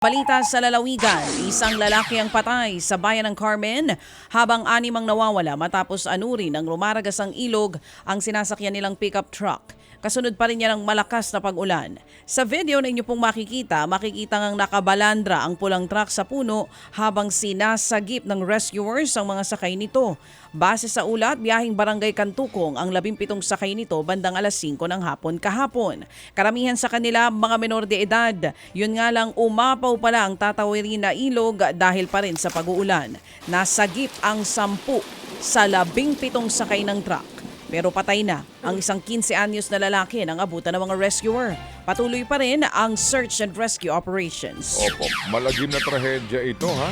Balita sa lalawigan, isang lalaki ang patay sa bayan ng Carmen habang anim ang nawawala matapos anurin ng rumaragasang ilog ang sinasakyan nilang pickup truck. Kasunod pa rin niya ng malakas na pag-ulan. Sa video na inyo pong makikita, makikita ngang nakabalandra ang pulang truck sa puno habang sinasagip ng rescuers ang mga sakay nito. Base sa ulat, biyahing barangay Kantukong ang 17 sakay nito bandang alas 5 ng hapon kahapon. Karamihan sa kanila mga menor de edad. Yun nga lang umapaw pala ang tatawirin na ilog dahil pa rin sa pag-uulan. Nasagip ang 10 sa 17 sakay ng truck. Pero patay na ang isang 15 anyos na lalaki ng abutan ng mga rescuer. Patuloy pa rin ang search and rescue operations. Opo, malagim na trahedya ito ha.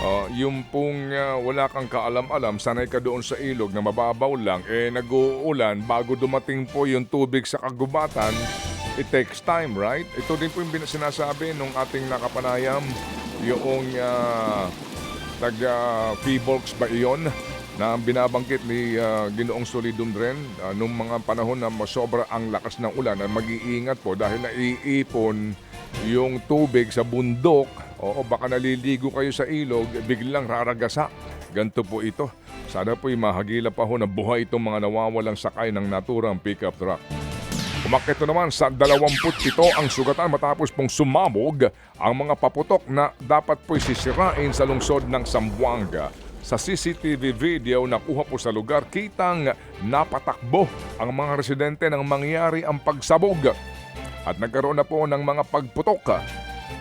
Ah, yung pong ah, wala kang kaalam-alam, sanay ka doon sa ilog na mababaw lang, eh nag-uulan bago dumating po yung tubig sa kagubatan, it takes time, right? Ito din po yung sinasabi nung ating nakapanayam, yung uh, taga Feebolks ba iyon na ang binabangkit ni ah, Ginoong Solidumdren uh, nung mga panahon na masobra ang lakas ng ulan na mag-iingat po dahil naiipon yung tubig sa bundok. O baka naliligo kayo sa ilog biglang raragasa. Ganito po ito. Sana po mahagila pa ho na buhay itong mga nawawalang sakay ng naturang pickup truck. Umakit na naman sa 27 ang sugatan matapos pong sumabog ang mga paputok na dapat po'y sisirain sa lungsod ng Zamboanga. Sa CCTV video na kuha po sa lugar, kitang napatakbo ang mga residente nang mangyari ang pagsabog. At nagkaroon na po ng mga pagputok.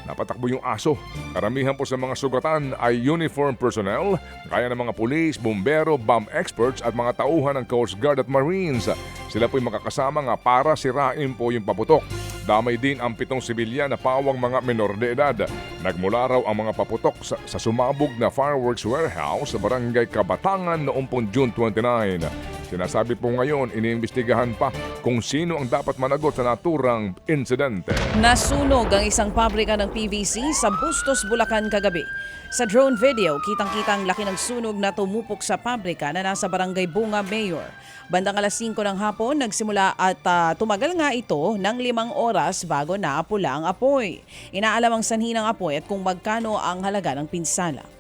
Napatakbo yung aso. Karamihan po sa mga sugatan ay uniform personnel, kaya ng mga pulis, bumbero, bomb experts at mga tauhan ng Coast Guard at Marines. Sila po'y makakasama nga para sirain po yung paputok. Damay din ang pitong sibilyan na pawang mga menor de edad. Nagmula raw ang mga paputok sa, sa sumabog na fireworks warehouse sa barangay Kabatangan noong June 29. Sinasabi po ngayon, iniimbestigahan pa kung sino ang dapat managot sa naturang insidente. Nasunog ang isang pabrika ng PVC sa Bustos, Bulacan kagabi. Sa drone video, kitang-kita ang laki ng sunog na tumupok sa pabrika na nasa barangay Bunga Mayor. Bandang alas 5 ng hapon, nagsimula at ah, tumagal nga ito ng limang oras bago naapula ang apoy. Inaalam ang sanhi ng apoy at kung magkano ang halaga ng pinsala.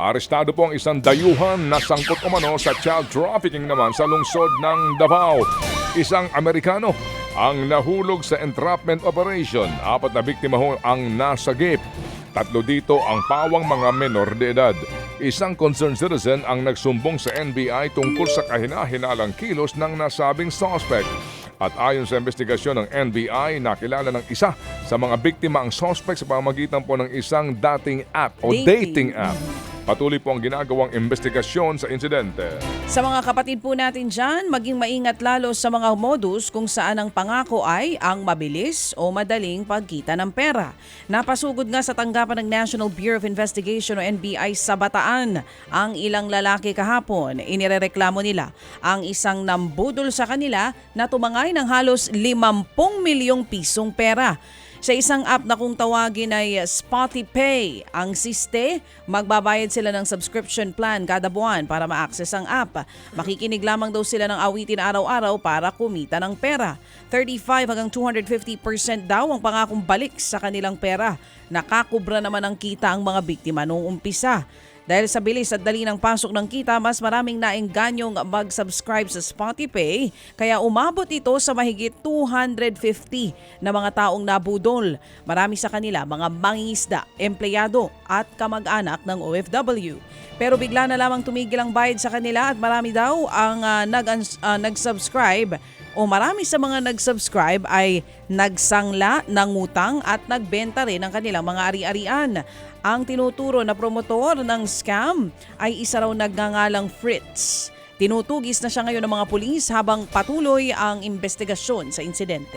Arestado po ang isang dayuhan na sangkot umano sa child trafficking naman sa lungsod ng Davao. Isang Amerikano ang nahulog sa entrapment operation. Apat na biktima ho ang nasagip. Tatlo dito ang pawang mga menor de edad. Isang concerned citizen ang nagsumbong sa NBI tungkol sa kahina-hinalang kilos ng nasabing suspect. At ayon sa investigasyon ng NBI, nakilala ng isa sa mga biktima ang suspect sa pamamagitan po ng isang dating app o Dating. dating app. Patuloy po ang ginagawang investigasyon sa insidente. Sa mga kapatid po natin dyan, maging maingat lalo sa mga modus kung saan ang pangako ay ang mabilis o madaling pagkita ng pera. Napasugod nga sa tanggapan ng National Bureau of Investigation o NBI sa Bataan ang ilang lalaki kahapon. Inirereklamo nila ang isang nambudol sa kanila na tumangay ng halos 50 milyong pisong pera. Sa isang app na kung tawagin ay Spotify, ang siste, magbabayad sila ng subscription plan kada buwan para ma-access ang app. Makikinig lamang daw sila ng awitin araw-araw para kumita ng pera. 35 hanggang 250% daw ang pangakong balik sa kanilang pera. Nakakubra naman ang kita ang mga biktima noong umpisa. Dahil sa bilis at dali ng pasok ng kita, mas maraming naengganyong mag-subscribe sa Spotify, kaya umabot ito sa mahigit 250 na mga taong nabudol. Marami sa kanila mga mangingisda, empleyado at kamag-anak ng OFW. Pero bigla na lamang tumigil ang bayad sa kanila at marami daw ang ah, nag, ah, nag-subscribe o marami sa mga nag-subscribe ay nagsangla, nangutang at nagbenta rin ng kanilang mga ari-arian. Ang tinuturo na promotor ng scam ay isa raw nagngangalang Fritz. Tinutugis na siya ngayon ng mga pulis habang patuloy ang investigasyon sa insidente.